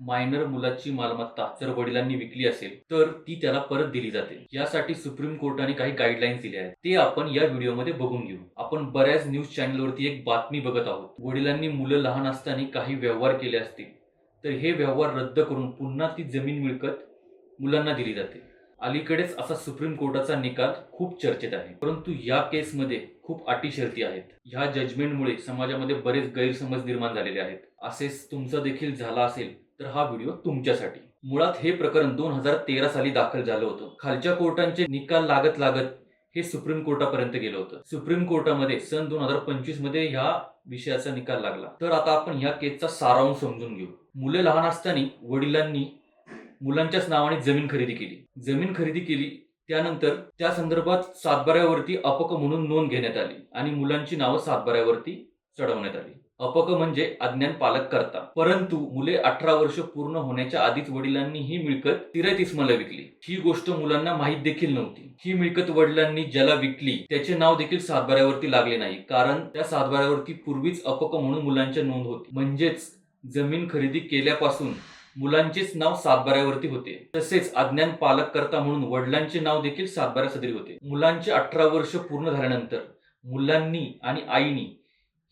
Minor मुलाची मालमत्ता जर वडिलांनी विकली असेल तर ती त्याला परत दिली जाते. यासाठी सुप्रीम कोर्टाने काही गाईडलाईन्स दिले आहेत. ते आपण या व्हिडिओमध्ये बघून घेऊ. आपण बऱ्याच न्यूज चॅनलवरती एक बातमी बघत आहोत. वडिलांनी मुलं लहान असताना काही व्यवहार केले असतील तर हे व्यवहार रद्द करून पुन्हा ती जमीन मिळकत मुलांना दिली जाते. अलीकडेच असा सुप्रीम कोर्टाचा निकाल खूप चर्चेत आहे. परंतु या केसमध्ये खूप अटी शर्ती आहेत. ह्या जजमेंटमुळे समाजामध्ये बरेच गैरसमज निर्माण झालेले आहेत. असेच तुमचा देखील झाला असेल तर हा व्हिडिओ तुमच्यासाठी. मुळात हे प्रकरण दोन हजार तेरा साली दाखल झालं होतं. खालच्या कोर्टांचे निकाल लागत लागत हे सुप्रीम कोर्टापर्यंत गेलं होतं. सुप्रीम कोर्टामध्ये सन दोन हजार पंचवीसमध्ये ह्या विषयाचा निकाल लागला. तर आता आपण ह्या केसचा सारांश समजून घेऊ. मुले लहान असताना वडिलांनी मुलांच्याच नावाने जमीन खरेदी केली. जमीन खरेदी केली त्यानंतर त्या संदर्भात सातबाऱ्यावरती अपक म्हणून नोंद घेण्यात आली आणि मुलांची नावं सातबाऱ्यावरती चढवण्यात आली. अपक म्हणजे अज्ञान पालक करता. परंतु मुले अठरा वर्ष पूर्ण होण्याच्या आधीच वडिलांनी ही मिळकत तिरत इस्माला विकली. ही गोष्ट मुलांना माहीत देखील नव्हती. ही मिळकत वडिलांनी ज्याला विकली त्याचे नाव देखील सातबाऱ्यावरती लागले नाही. कारण त्या सातबाऱ्यावरती पूर्वीच अपक म्हणून मुलांच्या नोंद होती. म्हणजेच जमीन खरेदी केल्यापासून मुलांचेच नाव सातबाऱ्यावरती होते. तसेच अज्ञान पालक करता म्हणून वडिलांचे नाव देखील सातबाऱ्या सदरी होते. मुलांचे अठरा वर्ष पूर्ण झाल्यानंतर मुलांनी आणि आईनी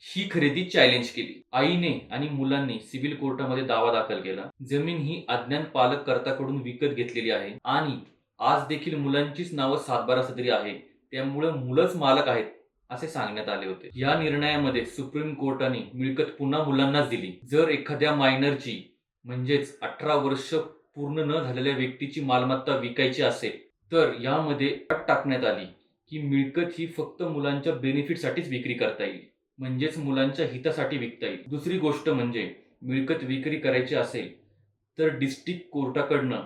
ही खरेदी चॅलेंज केली. आईने आणि मुलांनी सिव्हिल कोर्टामध्ये दावा दाखल केला. जमीन ही अज्ञान पालक कर्ताकडून विकत घेतलेली आहे आणि आज देखील मुलांचीच नावं सातबारा सदरी आहे. त्यामुळे मुलंच मालक आहेत असे सांगण्यात आले होते. या निर्णयामध्ये सुप्रीम कोर्टाने मिळकत पुन्हा मुलांनाच दिली. जर एखाद्या मायनरची म्हणजेच अठरा वर्ष पूर्ण न झालेल्या व्यक्तीची मालमत्ता विकायची असेल तर यामध्ये अट टाकण्यात आली की मिळकत ही फक्त मुलांच्या बेनिफिटसाठीच विक्री करता येईल. म्हणजेच मुलांच्या हितासाठी विकता येईल. दुसरी गोष्ट म्हणजे मिळकत विक्री करायची असेल तर डिस्ट्रिक्ट कोर्टाकडनं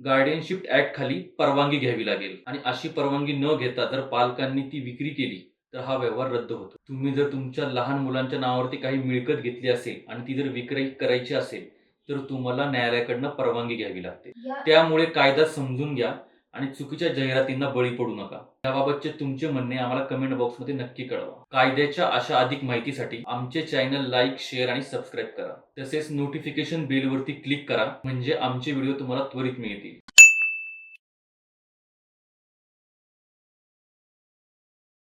गार्डियनशिप ऍक्ट खाली परवानगी घ्यावी लागेल. आणि अशी परवानगी न घेता जर पालकांनी ती विक्री केली तर हा व्यवहार रद्द होतो. तुम्ही जर तुमच्या लहान मुलांच्या नावावरती काही मिळकत घेतली असेल आणि ती जर विक्री करायची असेल तर तुम्हाला न्यायालयाकडनं परवानगी घ्यावी लागते. त्यामुळे कायदा समजून घ्या. आणि चुकीच्या जाहिरातींना बळी पडू नका. याबाबतचे तुमचे म्हणणे आम्हाला कमेंट बॉक्समध्ये नक्की कळवा. कायद्याच्या अशा अधिक माहितीसाठी आमचे चॅनल लाईक शेअर आणि सबस्क्राईब करा. तसेच नोटिफिकेशन बेलवरती क्लिक करा. म्हणजे आमचे व्हिडिओ तुम्हाला त्वरित मिळतील.